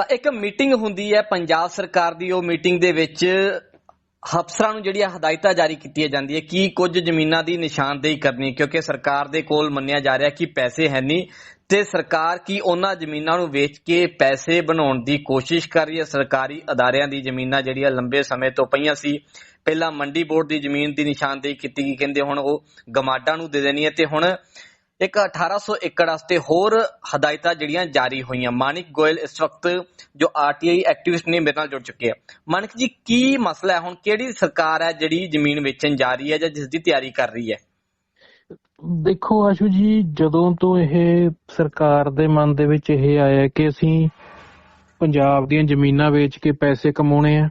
ਤਾਂ ਇੱਕ ਮੀਟਿੰਗ ਹੁੰਦੀ ਹੈ ਪੰਜਾਬ ਸਰਕਾਰ ਦੀ, ਉਹ ਮੀਟਿੰਗ ਦੇ ਵਿੱਚ ਅਫਸਰਾਂ ਨੂੰ ਜਿਹੜੀਆਂ ਹਦਾਇਤਾਂ ਜਾਰੀ ਕੀਤੀਆਂ ਜਾਂਦੀਆਂ, ਕਿ ਕੁਝ ਜ਼ਮੀਨਾਂ ਦੀ ਨਿਸ਼ਾਨਦੇਹੀ ਕਰਨੀ ਕਿਉਂਕਿ ਸਰਕਾਰ ਦੇ ਕੋਲ ਮੰਨਿਆ ਜਾ ਰਿਹਾ ਕਿ ਪੈਸੇ ਹੈ ਨਹੀਂ ਤੇ ਸਰਕਾਰ ਕੀ ਉਹਨਾਂ ਜ਼ਮੀਨਾਂ ਨੂੰ ਵੇਚ ਕੇ ਪੈਸੇ ਬਣਾਉਣ ਦੀ ਕੋਸ਼ਿਸ਼ ਕਰ ਰਹੀ ਹੈ? ਸਰਕਾਰੀ ਅਦਾਰਿਆਂ ਦੀ ਜ਼ਮੀਨਾਂ ਜਿਹੜੀਆਂ ਲੰਬੇ ਸਮੇਂ ਤੋਂ ਪਈਆਂ ਸੀ, ਪਹਿਲਾਂ ਮੰਡੀ ਬੋਰਡ ਦੀ ਜ਼ਮੀਨ ਦੀ ਨਿਸ਼ਾਨਦੇਹੀ ਕੀਤੀ ਗਈ, ਕਹਿੰਦੇ ਹੁਣ ਉਹ ਗਮਾਡਾ ਨੂੰ ਦੇ ਦੇਣੀ ਹੈ ਤੇ ਹੁਣ ਇੱਕ 1800 ਏਕੜ ਵਾਸਤੇ ਹੋਰ ਹਦਾਇਤਾਂ ਜਿਹੜੀਆਂ ਜਾਰੀ ਹੋਈਆਂ। ਮਾਨਿਕ ਗੋਇਲ ਇਸ ਵਕਤ ਜੋ ਆਰਟੀਆਈ ਐਕਟਿਵਿਸਟ ਨੇ ਮੇਰੇ ਨਾਲ ਜੁੜ ਚੁੱਕੇ ਆ। ਮਾਨਿਕ ਜੀ, ਕੀ ਮਸਲਾ ਹੈ? ਹੁਣ ਕਿਹੜੀ ਸਰਕਾਰ ਹੈ ਜਿਹੜੀ ਜ਼ਮੀਨ ਵੇਚਣ ਜਾ ਰਹੀ ਹੈ ਜਾਂ ਜਿਸ ਦੀ ਤਿਆਰੀ ਕਰ ਰਹੀ ਹੈ? ਦੇਖੋ ਆਸ਼ੂ ਜੀ, ਜਦੋਂ ਤੋਂ ਇਹ ਸਰਕਾਰ ਦੇ ਮਨ ਦੇ ਵਿੱਚ ਇਹ ਆਇਆ ਕਿ ਅਸੀਂ ਪੰਜਾਬ ਦੀਆਂ ਜ਼ਮੀਨਾਂ ਵੇਚ ਕੇ ਪੈਸੇ ਕਮਾਉਣੇ ਆ,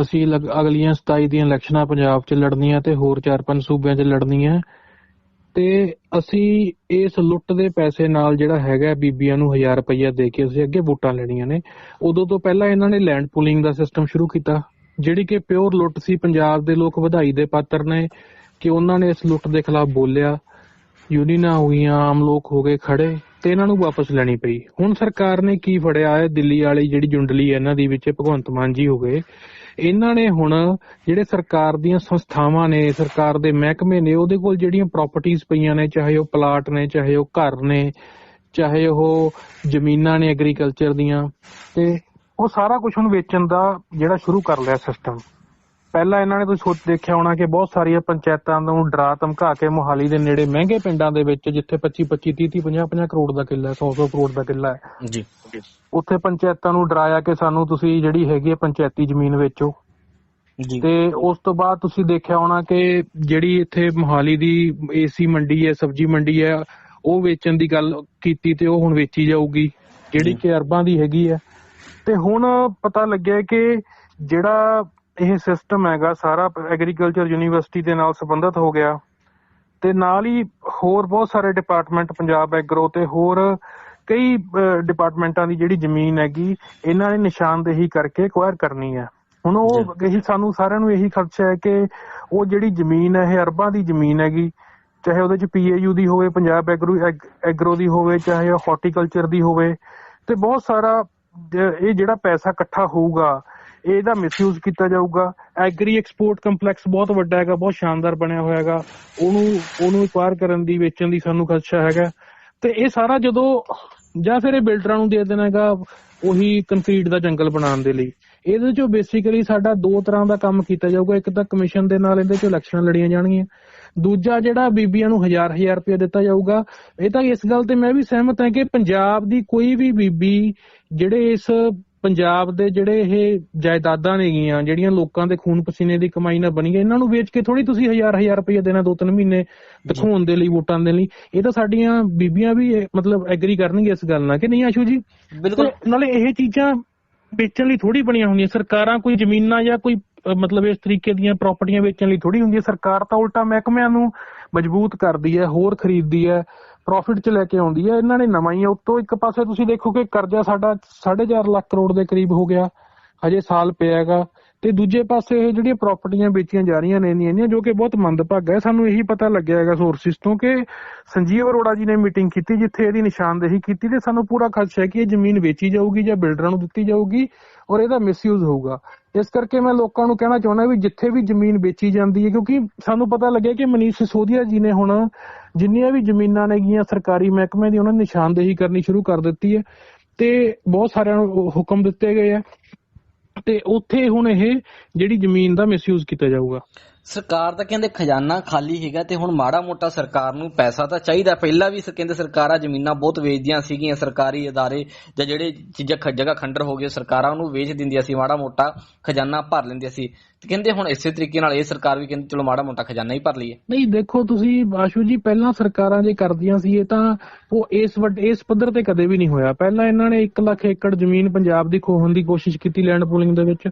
ਅਸੀਂ ਅਗਲੀਆਂ 27 ਦੀਆਂ ਇਲੈਕਸ਼ਨਾਂ ਪੰਜਾਬ 'ਚ ਲੜਨੀਆਂ ਤੇ ਹੋਰ 4-5 ਸੂਬਿਆਂ 'ਚ ਲੜਨੀਆਂ ਤੇ ਅਸੀਂ ਇਸ ਲੁੱਟ ਦੇ ਪੈਸੇ ਨਾਲ ਜਿਹੜਾ ਹੈਗਾ ਬੀਬੀਆਂ ਨੂੰ 1000 ਰੁਪਈਆ ਦੇ ਕੇ ਅਸੀਂ ਅੱਗੇ ਵੋਟਾਂ ਲੈਣੀਆਂ ਨੇ। ਉਦੋਂ ਤੋਂ ਪਹਿਲਾਂ ਇਹਨਾਂ ਨੇ ਲੈਂਡ ਪੂਲਿੰਗ ਦਾ ਸਿਸਟਮ ਸ਼ੁਰੂ ਕੀਤਾ, ਜਿਹੜੀ ਕਿ ਪਿਓਰ ਲੁੱਟ ਸੀ। ਪੰਜਾਬ ਦੇ ਲੋਕ ਵਧਾਈ ਦੇ ਪਾਤਰ ਨੇ ਕਿ ਉਹਨਾਂ ਨੇ ਇਸ ਲੁੱਟ ਦੇ ਖਿਲਾਫ ਬੋਲਿਆ। ਯੂਨੀਅਨਾਂ ਹੋਈਆਂ ਆਮ ਲੋਕ ਹੋ ਗਏ ਖੜੇ ਤੇ ਇਹਨਾਂ ਨੂੰ ਵਾਪਸ ਲੈਣੀ ਪਈ। ਹੁਣ ਸਰਕਾਰ ਨੇ ਕੀ ਫੜਿਆ ਹੈ? ਦਿੱਲੀ ਵਾਲੀ ਜਿਹੜੀ ਜੁੰਡਲੀ ਹੈ, ਇਹਨਾਂ ਦੀ ਵਿੱਚ ਭਗਵੰਤ ਮਾਨ ਜੀ ਹੋ ਗਏ। ਇਹਨਾਂ ਨੇ ਹੁਣ ਜਿਹੜੇ ਸਰਕਾਰ ਦੀਆਂ ਸੰਸਥਾਵਾਂ ਨੇ, ਸਰਕਾਰ ਦੇ ਮਹਿਕਮੇ ਨੇ, ਉਹਦੇ ਕੋਲ ਜਿਹੜੀਆਂ ਪ੍ਰਾਪਰਟੀਆਂ ਪਈਆਂ ਨੇ, ਚਾਹੇ ਉਹ ਪਲਾਟ ਨੇ, ਚਾਹੇ ਉਹ ਘਰ ਨੇ, ਚਾਹੇ ਉਹ ਜ਼ਮੀਨਾਂ ਨੇ ਐਗਰੀਕਲਚਰ ਦੀਆਂ, ਤੇ ਉਹ ਸਾਰਾ ਕੁਝ ਹੁਣ ਵੇਚਣ ਦਾ ਜਿਹੜਾ ਸ਼ੁਰੂ ਕਰ ਲਿਆ ਸਿਸਟਮ ਪਹਿਲਾਂ ਇਹਨਾਂ ਨੇ ਤੁਸੀਂ ਦੇਖਿਆ ਹੋਣਾ ਕਿ ਬਹੁਤ ਸਾਰੀਆਂ ਪੰਚਾਇਤਾਂ ਨੂੰ ਡਰਾ ਧਮਕਾ ਕੇ ਮੁਹਾਲੀ ਦੇ ਨੇੜੇ ਮਹਿੰਗੇ ਪਿੰਡਾਂ ਦੇ ਵਿੱਚ ਜਿੱਥੇ 25 25 30 30 50 50 ਕਰੋੜ ਦਾ ਕਿੱਲਾ ਹੈ 100 100 ਕਰੋੜ ਦਾ ਕਿੱਲਾ ਹੈ। ਜੀ। ਉੱਥੇ ਪੰਚਾਇਤਾਂ ਨੂੰ ਡਰਾਇਆ ਕਿ ਸਾਨੂੰ ਤੁਸੀਂ ਜਿਹੜੀ ਹੈਗੀ ਹੈ ਪੰਚਾਇਤੀ ਜ਼ਮੀਨ ਵੇਚੋ। ਜੀ। ਤੇ ਉਸ ਤੋਂ ਬਾਅਦ ਤੁਸੀਂ ਦੇਖਿਆ ਹੋਣਾ ਕਿ ਜਿਹੜੀ ਇੱਥੇ ਮੁਹਾਲੀ ਦੀ ਏਸੀ ਮੰਡੀ ਹੈ ਸਬਜ਼ੀ ਮੰਡੀ ਹੈ ਉਹ ਵੇਚਣ ਦੀ ਗੱਲ ਕੀਤੀ ਤੇ ਉਹ ਹੁਣ ਵੇਚੀ ਜਾਊਗੀ ਜਿਹੜੀ। ਕਿ ਅਰਬਾਂ ਦੀ ਹੈਗੀ ਹੈ। ਤੇ ਹੁਣ ਪਤਾ ਲੱਗਿਆ ਕਿ ਜਿਹੜਾ ਇਹ ਸਿਸਟਮ ਹੈਗਾ ਸਾਰਾ ਐਗਰੀਕਲਚਰ ਯੂਨੀਵਰਸਿਟੀ ਦੇ ਨਾਲ ਸੰਬੰਧਿਤ ਹੋ ਗਿਆ। ਤੇ ਨਾਲ ਹੀ ਹੋਰ ਬਹੁਤ ਸਾਰੇ ਡਿਪਾਰਟਮੈਂਟ ਪੰਜਾਬ ਐਗਰੋ ਤੇ ਹੋਰ ਕਈ ਡਿਪਾਰਟਮੈਂਟਾਂ ਦੀ ਜਿਹੜੀ ਜ਼ਮੀਨ ਹੈਗੀ ਇਹਨਾਂ ਨੇ ਨਿਸ਼ਾਨਦੇਹੀ ਕਰਕੇ ਐਕਵਾਇਰ ਕਰਨੀ ਹੈ। ਹੁਣ ਉਹ ਇਹੀ ਸਾਨੂੰ ਸਾਰਿਆਂ ਨੂੰ ਇਹੀ ਖਦਸ਼ਾ ਹੈ ਕਿ ਉਹ ਜਿਹੜੀ ਜ਼ਮੀਨ ਹੈ ਇਹ ਅਰਬਾਂ ਦੀ ਜ਼ਮੀਨ ਹੈਗੀ ਚਾਹੇ ਉਹਦੇ ਚ ਪੀਏਯੂ ਦੀ ਹੋਵੇ ਪੰਜਾਬ ਐਗਰੋ ਐਗ- ਐਗਰੋ ਦੀ ਹੋਵੇ ਚਾਹੇ ਹਾਰਟੀਕਲਚਰ ਦੀ ਹੋਵੇ ਤੇ ਬਹੁਤ ਸਾਰਾ ਇਹ ਜਿਹੜਾ ਪੈਸਾ ਇਕੱਠਾ ਹੋਊਗਾ ਇਹਦਾ ਮਿਸਯੂਜ਼ ਕੀਤਾ ਜਾਊਗਾ। ਐਗਰੀ ਐਕਸਪੋਰਟ ਕੰਪਲੈਕਸ ਬਹੁਤ ਵੱਡਾ ਹੈਗਾ, ਬਹੁਤ ਸ਼ਾਨਦਾਰ ਬਣਿਆ ਹੋਇਆ ਹੈਗਾ। ਉਹਨੂੰ ਉਹਨੂੰ ਐਕਵਾਇਰ ਕਰਨ ਦੀ, ਵੇਚਣ ਦੀ ਸਾਨੂੰ ਖਦਸ਼ਾ ਹੈਗਾ। ਤੇ ਇਹ ਸਾਰਾ ਜਦੋਂ ਜਾਂ ਫਿਰ ਇਹ ਬਿਲਡਰਾਂ ਨੂੰ ਦੇ ਦੇਣਾ ਹੈਗਾ, ਉਹੀ ਕੰਕਰੀਟ ਦਾ ਜੰਗਲ ਬਣਾਉਣ ਦੇ ਲਈ। ਇਹਦੇ ਚੋਂ ਬੇਸਿਕਲੀ ਸਾਡਾ ਦੋ ਤਰ੍ਹਾਂ ਦਾ ਕੰਮ ਕੀਤਾ ਜਾਊਗਾ। ਇੱਕ ਤਾਂ ਕਮਿਸ਼ਨ ਦੇ ਨਾਲ ਇਹਦੇ ਚੋਂ ਇਲੈਕਸ਼ਨਾਂ ਲੜੀਆਂ ਜਾਣਗੀਆਂ। ਦੂਜਾ ਜਿਹੜਾ ਬੀਬੀਆਂ ਨੂੰ ਹਜ਼ਾਰ ਹਜ਼ਾਰ ਰੁਪਏ ਦਿੱਤਾ ਜਾਊਗਾ। ਇਹ ਤਾਂ ਇਸ ਗੱਲ ਤੇ ਮੈਂ ਵੀ ਸਹਿਮਤ ਹਾਂ ਕਿ ਪੰਜਾਬ ਦੀ ਕੋਈ ਵੀ ਬੀਬੀ ਜਿਹੜੇ ਇਸ ਪੰਜਾਬ ਦੇ ਜਿਹੜੇ ਇਹ ਜਾਇਦਾਦਾਂ ਨੇਗੀਆਂ ਜਿਹੜੀਆਂ ਲੋਕਾਂ ਦੇ ਖੂਨ ਪਸੀਨੇ ਦੀ ਕਮਾਈ ਨਾਲ ਬਣੀਆਂ ਇਹਨਾਂ ਨੂੰ ਵੇਚ ਕੇ ਥੋੜੀ ਤੁਸੀਂ ਹਜ਼ਾਰ ਹਜ਼ਾਰ ਰੁਪਏ ਦੇਣਾ ਦੋ ਤਿੰਨ ਮਹੀਨੇ ਦਿਖਾਉਣ ਦੇ ਲਈ ਵੋਟਾਂ ਦੇ ਲਈ। ਇਹ ਤਾਂ ਸਾਡੀਆਂ ਬੀਬੀਆਂ ਵੀ ਮਤਲਬ ਐਗਰੀ ਕਰਨਗੇ ਇਸ ਗੱਲ ਨਾਲ ਕਿ ਨਹੀਂ ਆਸ਼ੂ ਜੀ? ਬਿਲਕੁਲ। ਨਾਲੇ ਇਹ ਚੀਜ਼ਾਂ ਵੇਚਣ ਲਈ ਥੋੜੀ ਬਣੀਆਂ ਹੁੰਦੀਆਂ ਸਰਕਾਰਾਂ ਕੋਈ ਜ਼ਮੀਨਾਂ ਜਾਂ ਕੋਈ ਮਤਲਬ ਇਸ ਤਰੀਕੇ ਦੀਆਂ ਪ੍ਰਾਪਰਟੀਆਂ ਵੇਚਣ ਲਈ ਥੋੜੀ ਹੁੰਦੀ ਹੈ ਸਰਕਾਰ ਤਾਂ ਉਲਟਾ ਮਹਿਕਮਿਆਂ ਨੂੰ ਮਜ਼ਬੂਤ ਕਰਦੀ ਹੈ ਹੋਰ ਖਰੀਦਦੀ ਹੈ। ਪ੍ਰੋਫਿਟ ਚ ਲੈ ਕੇ ਆਉਂਦੀ ਹੈ। ਇਹਨਾਂ ਨੇ ਨਵਾਂ ਹੀ ਉੱਤੋਂ ਇੱਕ ਪਾਸੇ ਤੁਸੀਂ ਦੇਖੋ ਕਿ ਕਰਜ਼ਾ ਸਾਡਾ 4.5 ਲੱਖ ਕਰੋੜ ਦੇ ਕਰੀਬ ਹੋ ਗਿਆ। ਹਜੇ ਸਾਲ ਪਿਆ ਹੈਗਾ। ਤੇ ਦੂਜੇ ਪਾਸੇ ਇਹ ਜਿਹੜੀਆਂ ਪ੍ਰਾਪਰਟੀਆਂ ਵੇਚੀਆਂ ਜਾ ਰਹੀਆਂ ਨੇ ਇੰਨੀਆਂ ਜੋ ਕਿ ਬਹੁਤ ਮੰਦਭਾਗਾ ਹੈ। ਸਾਨੂੰ ਇਹੀ ਪਤਾ ਲੱਗਿਆ ਹੈਗਾ ਸੋਰਸਿਸ ਤੋਂ ਕਿ ਸੰਜੀਵ ਅਰੋੜਾ ਜੀ ਨੇ ਮੀਟਿੰਗ ਕੀਤੀ ਜਿੱਥੇ ਇਹਦੀ ਨਿਸ਼ਾਨਦੇਹੀ ਕੀਤੀ ਤੇ ਸਾਨੂੰ ਪੂਰਾ ਖਦਸ਼ਾ ਹੈ ਕਿ ਇਹ ਜ਼ਮੀਨ ਵੇਚੀ ਜਾਊਗੀ ਜਾਂ ਬਿਲਡਰਾਂ ਨੂੰ ਦਿੱਤੀ ਜਾਊਗੀ ਔਰ ਇਹਦਾ ਮਿਸਯੂਜ਼ ਹੋਊਗਾ। ਇਸ ਕਰਕੇ ਮੈਂ ਲੋਕਾਂ ਨੂੰ ਕਹਿਣਾ ਚਾਹੁੰਦਾ ਵੀ ਜਿੱਥੇ ਵੀ ਜ਼ਮੀਨ ਵੇਚੀ ਜਾਂਦੀ ਹੈ, ਕਿਉਂਕਿ ਸਾਨੂੰ ਪਤਾ ਲੱਗਿਆ ਕਿ ਮਨੀਸ਼ ਸਿਸੋਦੀਆ ਜੀ ਨੇ ਹੁਣ ਜਿੰਨੀਆਂ ਵੀ ਜ਼ਮੀਨਾਂ ਨੇਗੀਆਂ ਸਰਕਾਰੀ ਮਹਿਕਮੇ ਦੀ, ਉਹਨਾਂ ਨੇ ਨਿਸ਼ਾਨਦੇਹੀ ਕਰਨੀ ਸ਼ੁਰੂ ਕਰ ਦਿੱਤੀ ਹੈ ਤੇ ਬਹੁਤ ਸਾਰਿਆਂ ਨੂੰ ਹੁਕਮ ਦਿੱਤੇ ਗਏ ਆ ਤੇ ਉੱਥੇ ਹੁਣ ਇਹ ਜਿਹੜੀ ਜ਼ਮੀਨ ਦਾ ਮਿਸਯੂਜ਼ ਕੀਤਾ ਜਾਊਗਾ। ਸਰਕਾਰ ਤਾਂ ਕਹਿੰਦੇ ਖਜ਼ਾਨਾ ਖਾਲੀ ਹੈਗਾ ਤੇ ਹੁਣ ਮਾੜਾ ਮੋਟਾ ਸਰਕਾਰ ਨੂੰ ਪੈਸਾ ਤਾਂ ਚਾਹੀਦਾ ਪਹਿਲਾਂ ਵੀ ਸ- ਕਹਿੰਦੇ ਸਰਕਾਰਾਂ ਜ਼ਮੀਨਾਂ ਬਹੁਤ ਵੇਚਦੀਆਂ ਸੀਗੀਆਂ ਸਰਕਾਰੀ ادارے ਜਾਂ ਜਿਹੜੇ ਚੀਜ਼ਾਂ ਖ- ਜਗ੍ਹਾ ਖੰਡਰ ਹੋ ਗਏ ਸਰਕਾਰਾਂ ਉਹਨੂੰ ਵੇਚ ਦਿੰਦੀਆਂ ਸੀ ਮਾੜਾ ਮੋਟਾ ਖਜ਼ਾਨਾ ਭਰ ਲੈਂਦੀਆਂ ਸੀ ਤੇ ਕਹਿੰਦੇ ਹੁਣ ਇਸੇ ਤਰੀਕੇ ਨਾਲ ਇਹ ਸਰਕਾਰ ਵੀ ਕਹਿੰਦੀ ਚਲੋ ਮਾੜਾ ਮੋਟਾ ਖਜ਼ਾਨਾ ਹੀ ਭਰ ਲਈਏ ਨਹੀਂ ਦੇਖੋ ਤੁਸੀਂ ਆਸ਼ੂ ਜੀ ਪਹਿਲਾਂ ਸਰਕਾਰਾਂ ਜੇ ਕਰਦੀਆਂ ਸੀ ਇਹ ਤਾਂ ਉਹ ਇਸ ਵੱਡ ਇਸ ਪੱਧਰ ਤੇ ਕਦੇ ਵੀ ਨਹੀਂ ਹੋਇਆ ਪਹਿਲਾਂ ਇਹਨਾਂ ਨੇ 1 ਲੱਖ ਏਕੜ ਜ਼ਮੀਨ ਪੰਜਾਬ ਦੀ ਖੋਹਣ ਦੀ ਕੋਸ਼ਿਸ਼ ਕੀਤੀ ਲੈਂਡ ਪੂਲਿੰਗ ਦੇ ਵਿੱਚ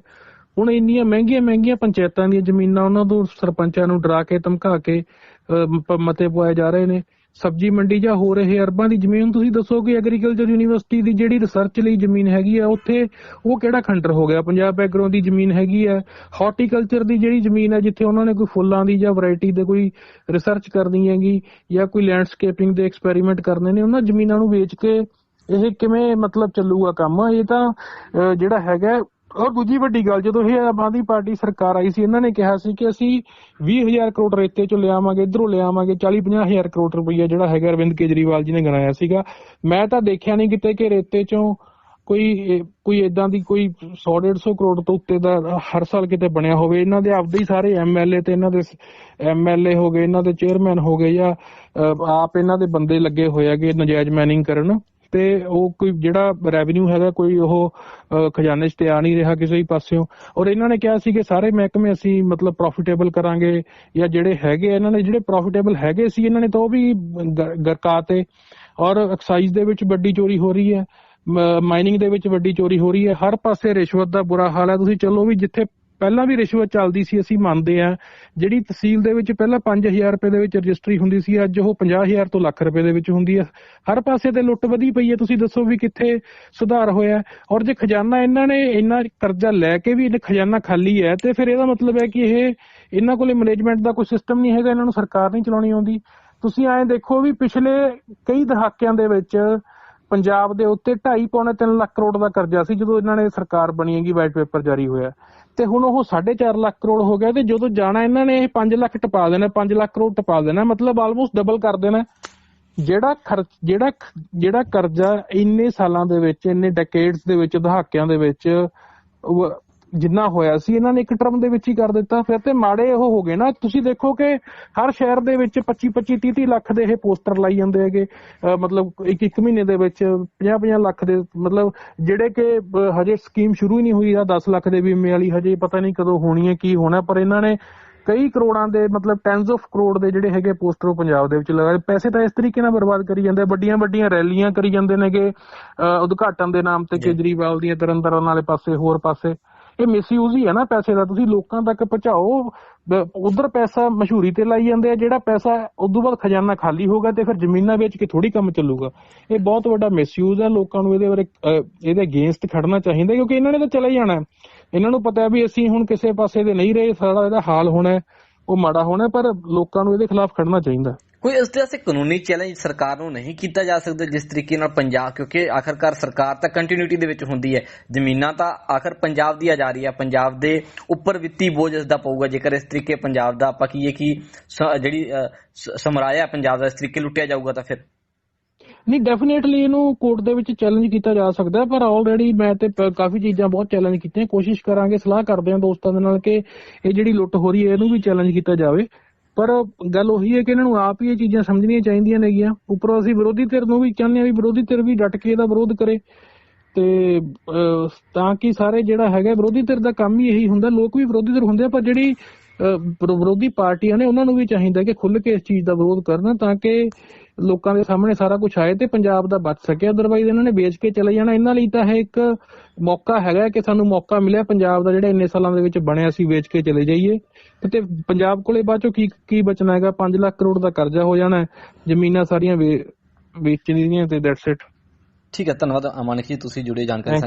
ਹੁਣ ਇੰਨੀਆਂ ਮਹਿੰਗੀਆਂ ਮਹਿੰਗੀਆਂ ਪੰਚਾਇਤਾਂ ਦੀਆਂ ਜ਼ਮੀਨਾਂ ਉਹਨਾਂ ਤੋਂ ਸਰਪੰਚਾਂ ਨੂੰ ਡਰਾ ਕੇ, ਧਮਕਾ ਕੇ ਮਤੇ ਪਵਾਏ ਜਾ ਰਹੇ ਨੇ। ਸਬਜ਼ੀ ਮੰਡੀ ਜਾਂ ਹੋ ਰਹੇ ਅਰਬਾਂ ਦੀ ਜ਼ਮੀਨ, ਤੁਸੀਂ ਦੱਸੋ ਕਿ ਐਗਰੀਕਲਚਰ ਯੂਨੀਵਰਸਿਟੀ ਦੀ ਜਿਹੜੀ ਰਿਸਰਚ ਲਈ ਜ਼ਮੀਨ ਹੈਗੀ ਆ, ਉੱਥੇ ਉਹ ਕਿਹੜਾ ਖੰਡਰ ਹੋ ਗਿਆ? ਪੰਜਾਬ ਐਗਰੋ ਦੀ ਜ਼ਮੀਨ ਹੈਗੀ ਆ ਹਾਰਟੀਕਲਚਰ ਦੀ ਜਿਹੜੀ ਜ਼ਮੀਨ ਹੈ ਜਿੱਥੇ ਉਹਨਾਂ ਨੇ ਕੋਈ ਫੁੱਲਾਂ ਦੀ ਜਾਂ ਵੈਰਾਈਟੀ ਦੇ ਕੋਈ ਰਿਸਰਚ ਕਰਨੀ ਹੈਗੀ ਜਾਂ ਕੋਈ ਲੈਂਡਸਕੇਪਿੰਗ ਦੇ ਐਕਸਪੈਰੀਮੈਂਟ ਕਰਨੇ ਨੇ, ਉਹਨਾਂ ਜ਼ਮੀਨਾਂ ਨੂੰ ਵੇਚ ਕੇ ਇਹ ਕਿਵੇਂ ਮਤਲਬ ਚੱਲੂਗਾ ਕੰਮ? ਇਹ ਤਾਂ ਜਿਹੜਾ ਹੈਗਾ ਔਰ ਦੂਜੀ ਵੱਡੀ ਗੱਲ, ਜਦੋਂ ਇਹ ਆਮ ਆਦਮੀ ਪਾਰਟੀ ਸਰਕਾਰ ਆਈ ਸੀ, ਇਹਨਾਂ ਨੇ ਕਿਹਾ ਸੀ ਕਿ ਅਸੀਂ 20000 ਕਰੋੜ ਰੇਤੇ ਚੋਂ ਲਿਆਵਾਂਗੇ, ਇਧਰੋਂ ਲਿਆਵਾਂਗੇ 40 50000 ਕਰੋੜ ਰੁਪਈਆ ਜਿਹੜਾ ਹੈਗਾ ਅਰਵਿੰਦ ਕੇਜਰੀਵਾਲ ਜੀ ਨੇ ਗਣਾਇਆ ਸੀਗਾ। ਮੈਂ ਤਾਂ ਦੇਖਿਆ ਨਹੀਂ ਕਿਤੇ ਕਿ ਰੇਤੇ ਚੋਂ ਕੋਈ ਕੋਈ ਇਦਾਂ ਦੀ ਕੋਈ 100 150 ਕਰੋੜ ਤੋਂ ਉੱਤੇ ਦਾ ਹਰ ਸਾਲ ਕਿਤੇ ਬਣਿਆ ਹੋਵੇ। ਇਹਨਾਂ ਦੇ ਆਪਦੇ ਹੀ ਸਾਰੇ ਐਮਐਲਏ ਤੇ ਇਹਨਾਂ ਦੇ ਐਮਐਲਏ ਹੋ ਗਏ, ਇਹਨਾਂ ਦੇ ਚੇਅਰਮੈਨ ਹੋ ਗਏ ਜਾਂ ਆਪ ਇਹਨਾਂ ਦੇ ਬੰਦੇ ਲੱਗੇ ਹੋਏ ਹੈਗੇ ਨਜਾਇਜ਼ ਮਾਈਨਿੰਗ ਕਰਨ। ਤੇ ਉਹ ਕੋਈ ਜਿਹੜਾ ਰੈਵਨਿਊ ਹੈਗਾ, ਕੋਈ ਉਹ ਖਜ਼ਾਨੇ 'ਚ ਤੇ ਆ ਨਹੀਂ ਰਿਹਾ ਕਿਸੇ ਵੀ ਪਾਸਿਓਂ। ਔਰ ਇਹਨਾਂ ਨੇ ਕਿਹਾ ਸੀ ਕਿ ਸਾਰੇ ਮਹਿਕਮੇ ਅਸੀਂ ਮਤਲਬ ਪ੍ਰੋਫਿਟੇਬਲ ਕਰਾਂਗੇ ਜਾਂ ਜਿਹੜੇ ਹੈਗੇ ਇਹਨਾਂ ਨੇ ਜਿਹੜੇ ਪ੍ਰੋਫਿਟੇਬਲ ਹੈਗੇ ਸੀ, ਇਹਨਾਂ ਨੇ ਤਾਂ ਉਹ ਵੀ ਗ- ਗਰਕਾਤੇ ਔਰ ਐਕਸਾਈਜ਼ ਦੇ ਵਿੱਚ ਵੱਡੀ ਚੋਰੀ ਹੋ ਰਹੀ ਹੈ ਮਾਈਨਿੰਗ ਦੇ ਵਿੱਚ ਵੱਡੀ ਚੋਰੀ ਹੋ ਰਹੀ ਹੈ। ਹਰ ਪਾਸੇ ਰਿਸ਼ਵਤ ਦਾ ਬੁਰਾ ਹਾਲ ਹੈ। ਤੁਸੀਂ ਚਲੋ ਵੀ ਜਿੱਥੇ ਪਹਿਲਾਂ ਵੀ ਰਿਸ਼ਵਤ ਚੱਲਦੀ ਸੀ, ਅਸੀਂ ਮੰਨਦੇ ਆ ਜਿਹੜੀ ਤਹਿਸੀਲ ਦੇ ਵਿੱਚ ਪਹਿਲਾਂ 5000 ਰੁਪਏ ਦੇ ਵਿੱਚ ਰਜਿਸਟਰੀ ਹੁੰਦੀ ਸੀ, ਅੱਜ ਉਹ 50000 ਤੋਂ ਲੱਖ ਰੁਪਏ ਦੇ ਵਿੱਚ ਹੁੰਦੀ ਹੈ। ਹਰ ਪਾਸੇ ਤੇ ਲੁੱਟ ਵਧੀ ਪਈ ਹੈ। ਤੁਸੀਂ ਦੱਸੋ ਵੀ ਕਿੱਥੇ ਸੁਧਾਰ ਹੋਇਆ ਔਰ ਜੇ ਖਜ਼ਾਨਾ ਇਹਨਾਂ ਨੇ ਇੰਨਾ ਕਰਜ਼ਾ ਲੈ ਕੇ ਵੀ ਇਹ ਖਜ਼ਾਨਾ ਖਾਲੀ ਹੈ, ਤੇ ਫਿਰ ਇਹਦਾ ਮਤਲਬ ਹੈ ਕਿ ਇਹ ਇਹਨਾਂ ਕੋਲੇ ਮੈਨੇਜਮੈਂਟ ਦਾ ਕੋਈ ਸਿਸਟਮ ਨਹੀਂ ਹੈਗਾ, ਇਹਨਾਂ ਨੂੰ ਸਰਕਾਰ ਨਹੀਂ ਚਲਾਉਣੀ ਆਉਂਦੀ। ਤੁਸੀਂ ਐਂ ਦੇਖੋ ਵੀ ਪਿਛਲੇ ਕਈ ਦਹਾਕਿਆਂ ਦੇ ਵਿੱਚ ਪੰਜਾਬ ਦੇ ਉੱਤੇ 2.5 ਪੌਣੇ 3 ਲੱਖ ਕਰੋੜ ਦਾ ਕਰਜ਼ਾ ਸੀ, ਜਦੋਂ ਇਹਨਾਂ ਨੇ ਸਰਕਾਰ ਬਣੀ ਹੈਗੀ ਵਾਈਟ ਪੇਪਰ ਜਾਰੀ ਹੋਇਆ। ਤੇ ਹੁਣ ਉਹ 4.5 ਲੱਖ ਕਰੋੜ ਹੋ ਗਿਆ ਤੇ ਜਦੋਂ ਜਾਣਾ ਇਹਨਾਂ ਨੇ, ਇਹ 5 ਲੱਖ ਟਪਾ ਦੇਣਾ 5 ਲੱਖ ਕਰੋੜ ਟਪਾ ਦੇਣਾ, ਮਤਲਬ ਆਲਮੋਸਟ ਡਬਲ ਕਰ ਦੇਣਾ। ਜਿਹੜਾ ਖਰਚ, ਜਿਹੜਾ ਜਿਹੜਾ ਕਰਜ਼ਾ ਇੰਨੇ ਸਾਲਾਂ ਦੇ ਵਿੱਚ, ਇੰਨੇ ਡੈਕੇਡਸ ਦੇ ਵਿੱਚ, ਦਹਾਕਿਆਂ ਦੇ ਵਿੱਚ ਜਿੰਨਾ ਹੋਇਆ ਸੀ ਇਹਨਾਂ ਨੇ ਇੱਕ ਟਰਮ ਦੇ ਵਿੱਚ ਹੀ ਕਰ ਦਿੱਤਾ। ਫਿਰ ਤੇ ਮਾੜੇ ਉਹ ਹੋ ਗਏ ਨਾ। ਤੁਸੀਂ ਦੇਖੋ ਕਿ ਹਰ ਸ਼ਹਿਰ ਦੇ ਵਿੱਚ 25 25 30 30 ਲੱਖ ਦੇ ਇਹ ਪੋਸਟਰ ਲਾਈ ਜਾਂਦੇ ਹੈਗੇ। ਮਤਲਬ ਇੱਕ ਇੱਕ ਮਹੀਨੇ ਦੇ ਵਿੱਚ 50 50 ਲੱਖ ਦੇ ਮਤਲਬ ਜਿਹੜੇ ਕਿ ਹਜੇ ਸਕੀਮ ਸ਼ੁਰੂ ਹੀ ਨਹੀਂ ਹੋਈ ਆ। 10 ਲੱਖ ਦੇ ਬੀਮੇ ਵਾਲੀ ਹਜੇ ਪਤਾ ਨਹੀਂ ਕਦੋਂ ਹੋਣੀ ਹੈ ਕੀ ਹੋਣਾ। ਪਰ ਇਹਨਾਂ ਨੇ ਕਈ ਕਰੋੜਾਂ ਦੇ ਮਤਲਬ ਟੈਨਸ ਆਫ ਕਰੋੜ ਦੇ ਜਿਹੜੇ ਹੈਗੇ ਪੋਸਟਰ ਉਹ ਪੰਜਾਬ ਦੇ ਵਿੱਚ ਲਗਾਏ। ਪੈਸੇ ਤਾਂ ਇਸ ਤਰੀਕੇ ਨਾਲ ਬਰਬਾਦ ਕਰੀ ਜਾਂਦੇ। ਵੱਡੀਆਂ ਵੱਡੀਆਂ ਰੈਲੀਆਂ ਕਰੀ ਜਾਂਦੇ ਨੇਗੇ। ਉਦਘਾਟਨ ਦੇ ਨਾਮ ਤੇ ਕੇਜਰੀਵਾਲ ਦੀਆਂ ਤਰਨ ਤਾਰਨ ਵਾਲੇ ਪਾਸੇ ਹੋਰ ਪਾਸੇ। ਇਹ ਮਿਸਯੂਜ਼ ਹੀ ਹੈ ਨਾ ਪੈਸੇ ਦਾ। ਤੁਸੀਂ ਲੋਕਾਂ ਤੱਕ ਪਹੁੰਚਾਓ। ਉਧਰ ਪੈਸਾ ਮਸ਼ਹੂਰੀ ਤੇ ਲਾਈ ਜਾਂਦੇ ਆ, ਜਿਹੜਾ ਪੈਸਾ ਉਦੋਂ ਬਾਅਦ ਖਜ਼ਾਨਾ ਖਾਲੀ ਹੋਗਾ ਤੇ ਫਿਰ ਜ਼ਮੀਨਾਂ ਵੇਚ ਕੇ ਥੋੜੀ ਕੰਮ ਚੱਲੂਗਾ। ਇਹ ਬਹੁਤ ਵੱਡਾ ਮਿਸਯੂਜ਼ ਹੈ ਲੋਕਾਂ ਨੂੰ ਇਹਦੇ ਬਾਰੇ ਇਹਦੇ ਅਗੇਂਸਟ ਖੜਨਾ ਚਾਹੀਦਾ, ਕਿਉਂਕਿ ਇਹਨਾਂ ਨੇ ਤਾਂ ਚਲੇ ਹੀ ਜਾਣਾ। ਇਹਨਾਂ ਨੂੰ ਪਤਾ ਹੈ ਵੀ ਅਸੀਂ ਹੁਣ ਕਿਸੇ ਪਾਸੇ ਦੇ ਨਹੀਂ ਰਹੇ ਸਾਡਾ ਇਹਦਾ ਹਾਲ ਹੋਣਾ ਉਹ ਮਾੜਾ ਹੋਣਾ ਪਰ ਲੋਕਾਂ ਨੂੰ ਇਹਦੇ ਖਿਲਾਫ ਖੜਨਾ ਚਾਹੀਦਾ। ਕੋਈ ਇਸ ਤਰ੍ਹਾਂ ਵਾਸਤੇ ਕਾਨੂੰਨੀ ਚੈਲੰਜ ਸਰਕਾਰ ਨੂੰ ਨਹੀਂ ਕੀਤਾ ਜਾ ਸਕਦਾ ਜਿਸ ਤਰੀਕੇ ਨਾਲ ਪੰਜਾਬ, ਕਿਉਂਕਿ ਆਖਰਕਾਰ ਸਰਕਾਰ ਤਾਂ ਕੰਟੀਨਿਊਟੀ ਦੇ ਵਿੱਚ ਹੁੰਦੀ ਹੈ। ਜ਼ਮੀਨਾਂ ਤਾਂ ਆਖਰ ਪੰਜਾਬ ਦੀ ਆ ਜਾ ਰਹੀ ਹੈ ਪੰਜਾਬ ਦੇ ਉੱਪਰ ਵਿੱਤੀ ਬੋਝ ਇਸ ਦਾ ਪਊਗਾ। ਜੇਕਰ ਇਸ ਤਰੀਕੇ ਪੰਜਾਬ ਦਾ ਆਪਾਂ ਕਹੀਏ ਕਿ ਜਿਹੜੀ ਸਮਰਾਇਆ ਪੰਜਾਬ ਦਾ ਇਸ ਤਰੀਕੇ ਲੁੱਟਿਆ ਜਾਊਗਾ ਤਾਂ ਫਿਰ? ਨਹੀਂ ਡੈਫੀਨੇਟਲੀ ਇਹਨੂੰ ਕੋਰਟ ਦੇ ਵਿੱਚ ਚੈਲੰਜ ਕੀਤਾ ਜਾ ਸਕਦਾ, ਪਰ ਆਲਰੇਡੀ ਮੈਂ ਤੇ ਕਾਫੀ ਚੀਜ਼ਾਂ ਬਹੁਤ ਚੈਲੰਜ ਕੀਤੀਆਂ। ਕੋਸ਼ਿਸ਼ ਕਰਾਂਗੇ, ਸਲਾਹ ਕਰਦੇ ਹਾਂ ਦੋਸਤਾਂ ਦੇ ਨਾਲ ਕਿ ਇਹ ਜਿਹੜੀ ਲੁੱਟ ਹੋ ਰਹੀ ਹੈ, ਇਹਨੂੰ ਵੀ ਚੈਲੰਜ ਕੀਤਾ ਜਾਵੇ। ਪਰ ਗੱਲ ਉਹੀ ਹੈ ਕਿ ਇਹਨਾਂ ਨੂੰ ਆਪ ਹੀ ਇਹ ਚੀਜ਼ਾਂ ਸਮਝਣੀਆਂ ਚਾਹੀਦੀਆਂ ਨੇਗੀਆਂ। ਉੱਪਰੋਂ ਅਸੀਂ ਵਿਰੋਧੀ ਧਿਰ ਨੂੰ ਵੀ ਚਾਹੁੰਦੇ ਹਾਂ ਵੀ ਵਿਰੋਧੀ ਧਿਰ ਵੀ ਡਟ ਕੇ ਇਹਦਾ ਵਿਰੋਧ ਕਰੇ। ਤੇ ਅਹ, ਤਾਂ ਕਿ ਸਾਰੇ ਜਿਹੜਾ ਹੈਗਾ ਵਿਰੋਧੀ ਧਿਰ ਦਾ ਕੰਮ ਹੀ ਇਹੀ ਹੁੰਦਾ। ਲੋਕ ਵੀ ਵਿਰੋਧੀ ਧਿਰ ਹੁੰਦੇ ਆ ਪਰ ਜਿਹੜੀ ਵਿਰੋਧੀ ਪਾਰਟੀਆਂ ਨੇ ਉਹਨਾਂ ਨੂੰ ਵੀ ਚਾਹੀਦਾ ਕਿ ਖੁੱਲ੍ਹ ਕੇ ਇਸ ਚੀਜ਼ ਦਾ ਵਿਰੋਧ ਕਰਨ ਤਾਂ ਕਿ ਲੋਕਾਂ ਦੇ ਸਾਹਮਣੇ ਸਾਰਾ ਕੁਝ ਆਏ ਤੇ ਪੰਜਾਬ ਦਾ ਬਚ ਸਕੇ। ਅਦਰਵਾਈਜ਼ ਇਹਨਾਂ ਨੇ ਵੇਚ ਕੇ ਚਲੇ ਜਾਣਾ। ਇਹਨਾਂ ਲਈ ਤਾਂ ਇਹ ਇੱਕ ਮੌਕਾ ਹੈਗਾ ਕਿ ਸਾਨੂੰ ਮੌਕਾ ਮਿਲਿਆ ਪੰਜਾਬ ਦਾ ਜਿਹੜਾ ਇੰਨੇ ਸਾਲਾਂ ਦੇ ਵਿੱਚ ਬਣਿਆ ਸੀ ਵੇਚ ਕੇ ਚਲੇ ਜਾਈਏ। ਤੇ ਪੰਜਾਬ ਕੋਲੇ ਬਾਅਦ ਚੋਂ ਕੀ ਕੀ ਬਚਣਾ ਹੈਗਾ? 5 ਲੱਖ ਕਰੋੜ ਦਾ ਕਰਜ਼ਾ ਹੋ ਜਾਣਾ। ਜ਼ਮੀਨਾਂ ਸਾਰੀਆਂ ਵੇਚਣੀਆਂ ਤੇ ਦੈਟਸ ਇਟ ਠੀਕ ਹੈ ਧੰਨਵਾਦ ਅਮਾਨਿਕ ਜੀ ਤੁਸੀਂ ਜੁੜੇ ਜਾਣਕਾਰੀ